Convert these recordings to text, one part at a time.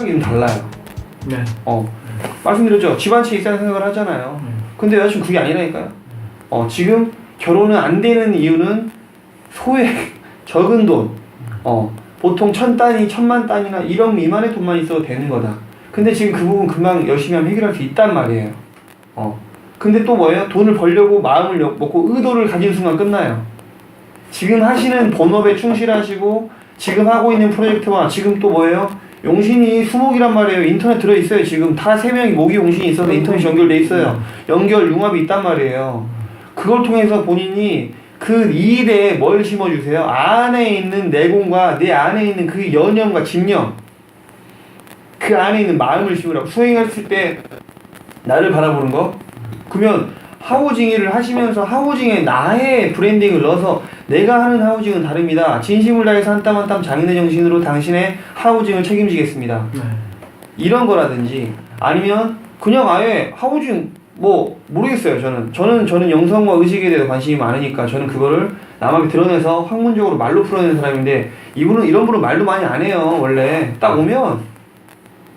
달라요. 네. 어 말씀드렸죠. 집안채 있다는 생각을 하잖아요. 네. 근데 여자친구 그게 아니라니까요. 어 지금 결혼은 안 되는 이유는 소액 적은 돈. 어 보통 천 단위, 천만 단위나 1억 미만의 돈만 있어도 되는 거다. 근데 지금 그 부분 금방 열심히 하면 해결할 수 있단 말이에요. 어 근데 또 뭐예요? 돈을 벌려고 마음을 여- 먹고 의도를 가진 순간 끝나요. 지금 하시는 본업에 충실하시고 지금 하고 있는 프로젝트와 지금 또 뭐예요? 용신이 수목이란 말이에요. 인터넷 들어 있어요. 지금 다 세 명이 모기 용신이 있어서 인터넷 연결돼 있어요. 연결 융합이 있단 말이에요. 그걸 통해서 본인이 그이 일에 뭘 심어주세요? 안에 있는 내공과 내 안에 있는 그 연념과 집념 그 안에 있는 마음을 심으라고 수행했을 때 나를 바라보는 거 그러면 하우징이를 하시면서 하우징에 나의 브랜딩을 넣어서 내가 하는 하우징은 다릅니다. 진심을 다해서 한 땀 한 땀 장인의 정신으로 당신의 하우징을 책임지겠습니다. 네. 이런 거라든지 아니면 그냥 아예 하우징 뭐 모르겠어요 저는 저는 저는 영성과 의식에 대해 관심이 많으니까 저는 그거를 남에게 드러내서 학문적으로 말로 풀어내는 사람인데 이분은 이런 분은 말도 많이 안 해요 원래 딱 오면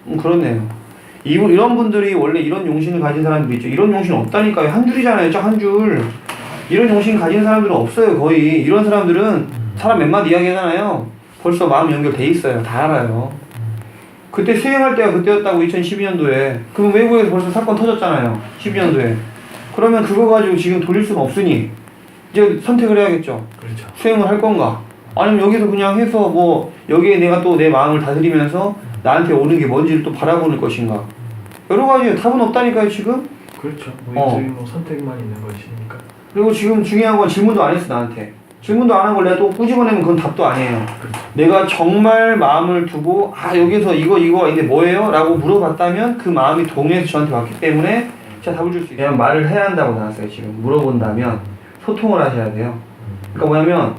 음 그렇네요 이분 이런 분들이 원래 이런 용신을 가진 사람들이 있죠. 이런 용신 없다니까요. 한 줄이잖아요 딱 한 줄. 이런 용신 가진 사람들은 없어요 거의. 이런 사람들은 사람 몇 마디 이야기 하잖아요. 벌써 마음 연결돼 있어요. 다 알아요. 그때 수행할 때가 그때였다고 2012년도에. 그럼 외국에서 벌써 사건 터졌잖아요 12년도에. 그러면 그거 가지고 지금 돌릴 수는 없으니 이제 선택을 해야겠죠. 그렇죠. 수행을 할 건가 아니면 여기서 그냥 해서 뭐 여기에 내가 또 내 마음을 다스리면서 나한테 오는 게 뭔지를 또 바라보는 것인가 여러 가지 답은 없다니까요 지금 그렇죠. 어. 뭐 이쪽이 뭐 선택만 있는 것이니까. 그리고 지금 중요한 건 질문도 안 했어 나한테 질문도 안 한 걸 내가 또 꾸집어내면 그건 답도 아니에요 그렇죠. 내가 정말 마음을 두고 아 여기서 이거 이거 이게 뭐예요? 라고 물어봤다면 그 마음이 동해서 저한테 왔기 때문에 제가 답을 줄 수 있어요 그냥 말을 해야 한다고 나왔어요 지금 물어본다면 소통을 하셔야 돼요 그러니까 뭐냐면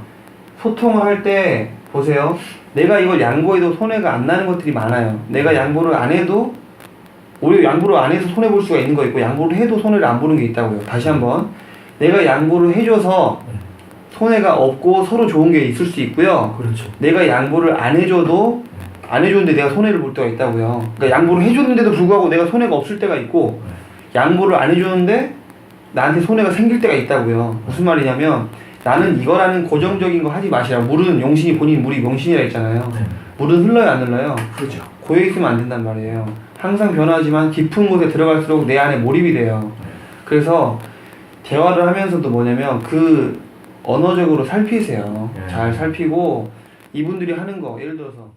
소통을 할 때 보세요 내가 이걸 양보해도 손해가 안 나는 것들이 많아요 내가 양보를 안 해도 오히려 양보를 안 해서 손해 볼 수가 있는 거 있고 양보를 해도 손해를 안 보는 게 있다고요 다시 한번 내가 양보를 해줘서 손해가 없고 서로 좋은 게 있을 수 있고요 그렇죠. 내가 양보를 안 해줘도 안 해줬는데 내가 손해를 볼 때가 있다고요. 그러니까 양보를 해줬는데도 불구하고 내가 손해가 없을 때가 있고 양보를 안 해줬는데 나한테 손해가 생길 때가 있다고요. 무슨 말이냐면 나는 이거라는 고정적인 거 하지 마시라. 물은 용신이 본인 물이 용신이라 했잖아요. 네. 물은 흘러요 안 흘러요? 그렇죠. 고여 있으면 안 된단 말이에요. 항상 변하지만 깊은 곳에 들어갈수록 내 안에 몰입이 돼요. 그래서 대화를 하면서도 뭐냐면 그 언어적으로 살피세요. 네. 잘 살피고 이분들이 하는 거 예를 들어서